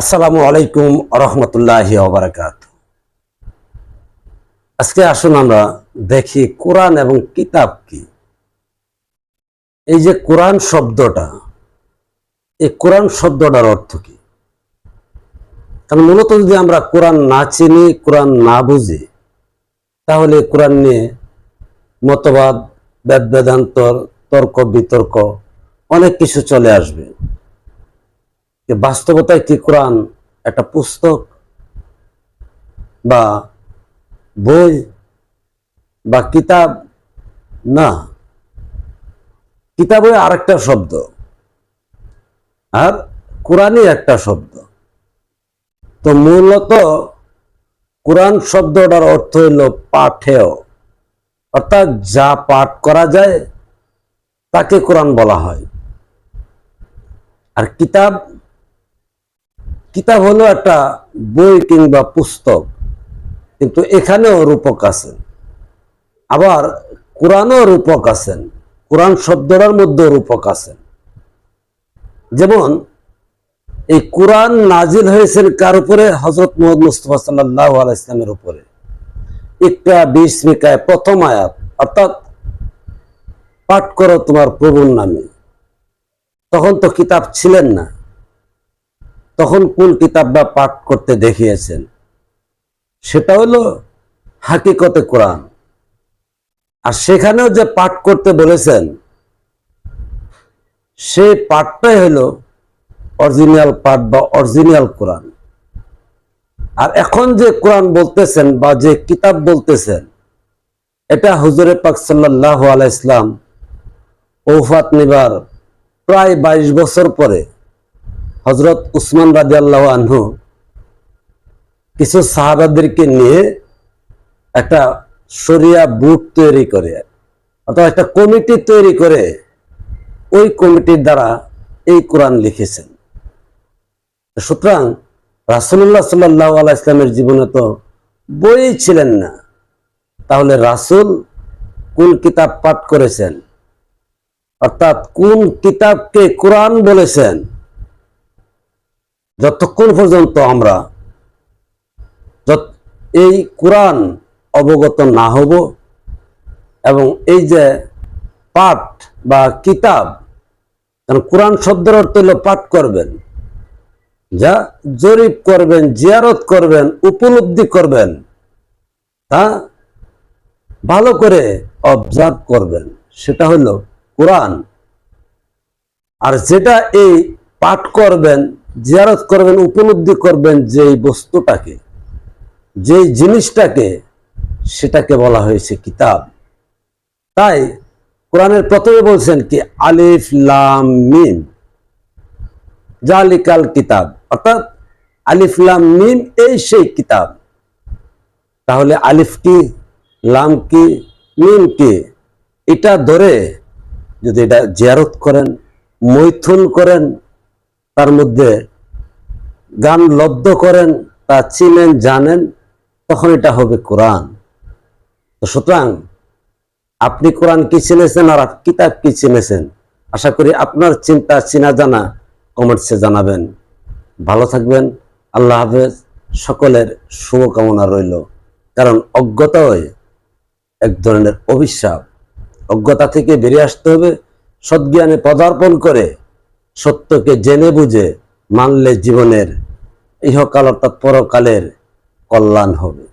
আসসালামু আলাইকুম রহমতুল্লাহ ওবরাকাত আজকে আসুন আমরা দেখি কোরআন এবং কিতাব কি। এই যে কোরআন শব্দটা, এই কোরআন শব্দটার অর্থ কি? কারণ মূলত যদি আমরা কোরআন না চিনি, কোরআন না বুঝি, তাহলে কোরআন নিয়ে মতবাদ, বেদ বেদান্তর তর্ক বিতর্ক অনেক কিছু চলে আসবে। বাস্তবতায় কি কোরআন একটা পুস্তক বা বই বা কিতাব? না। কিতাবে আরেকটা শব্দ। আর কোরআনই একটা শব্দ। তো মূলত কোরআন শব্দটার অর্থ হইল পাঠেয় অর্থাৎ যা পাঠ করা যায় তাকে কোরআন বলা হয়। আর কিতাব কিতাব হলো একটা বই কিংবা পুস্তক। কিন্তু এখানেও রূপক আছেন আবার কোরআনও রূপক আছেন কোরআন শব্দটার মধ্যেও রূপক আছেন যেমন, এই কোরআন নাজিল হয়েছেন কার উপরে? হজরত মোহাম্মদ মুস্তফা সাল্লাহ ইসলামের উপরে। একটা বিশ মিকায় প্রথম আয়াত, অর্থাৎ, পাঠ করো তোমার প্রভুর নামে। তখন তো কিতাব ছিলেন না। তখন কোন কিতাব বা পাঠ করতে দেখিয়েছেন? সেটা হলো হাকিকতে কোরআন। আর সেখানেও যে পাঠ করতে বলেছেন, সেই পাঠটাই হলো অরিজিনাল পাঠ বা অরিজিনাল কোরআন। আর এখন যে কোরআন বলতেছেন বা যে কিতাব বলতেছেন, এটা হুজুরে পাক সাল্লাহ আলাইসলাম ওফাত নিবার প্রায় বাইশ বছর পরে হজরত উসমান রাজি আল্লাহ আনহু কিছু সাহাবাদেরকে নিয়ে একটা শরিয়া বুক তৈরি করে, অথবা একটা কমিটি তৈরি করে ওই কমিটির দ্বারা এই কোরআন লিখেছেন। সুতরাং রাসুল্লাহ সাল্লাহ আল্লাহ ইসলামের জীবনে তো বই ছিলেন না। তাহলে রাসুল কোন কিতাব পাঠ করেছেন? অর্থাৎ কোন কিতাবকে কোরআন বলেছেন? যতক্ষণ পর্যন্ত আমরা এই কোরআন অবগত না হব এবং এই যে পাঠ বা কিতাব কোরআন শব্দের অর্থ হলো পাঠ করবেন, যা জরিপ করবেন, জিয়ারত করবেন, উপলব্ধি করবেন, তা ভালো করে অবজার্ভ করবেন। সেটা হলো কোরআন। আর যেটা এই পাঠ করবেন জিয়ারত করবেন, উপলব্ধি করবেন যেই বস্তুটাকে যে জিনিসটাকে, সেটাকে বলা হয়েছে কিতাব। তাই কোরআনের প্রথমে বলছেন কি, আলিফ, লাম, মিম, জালিকাল কিতাব। অর্থাৎ আলিফ, লাম, মিম এই সেই কিতাব। তাহলে আলিফ কি, লাম কি, মিম কি? এটা ধরে যদি এটা জিয়ারত করেন, মৈথুন করেন তার মধ্যে গান লব্ধ করেন, তা চিনেন, জানেন, তখন এটা হবে কোরআন। তো সুতরাং আপনি কোরআন কি চিনেছেন আর কিতাব কি চিনেছেন? আশা করি আপনার চিন্তা, চিনা জানা কমেন্টসে জানাবেন। ভালো থাকবেন, আল্লাহ হাফেজ, সকলের শুভকামনা রইল। কারণ অজ্ঞতাই এক ধরনের অভিশাপ। অজ্ঞতা থেকে বেরিয়ে আসতে হবে, সদ্জ্ঞানে পদার্পণ করে সত্যকে জেনে বুঝে মানলে জীবনের ইহকাল অর্থাৎ পরকালের কল্যাণ হবে।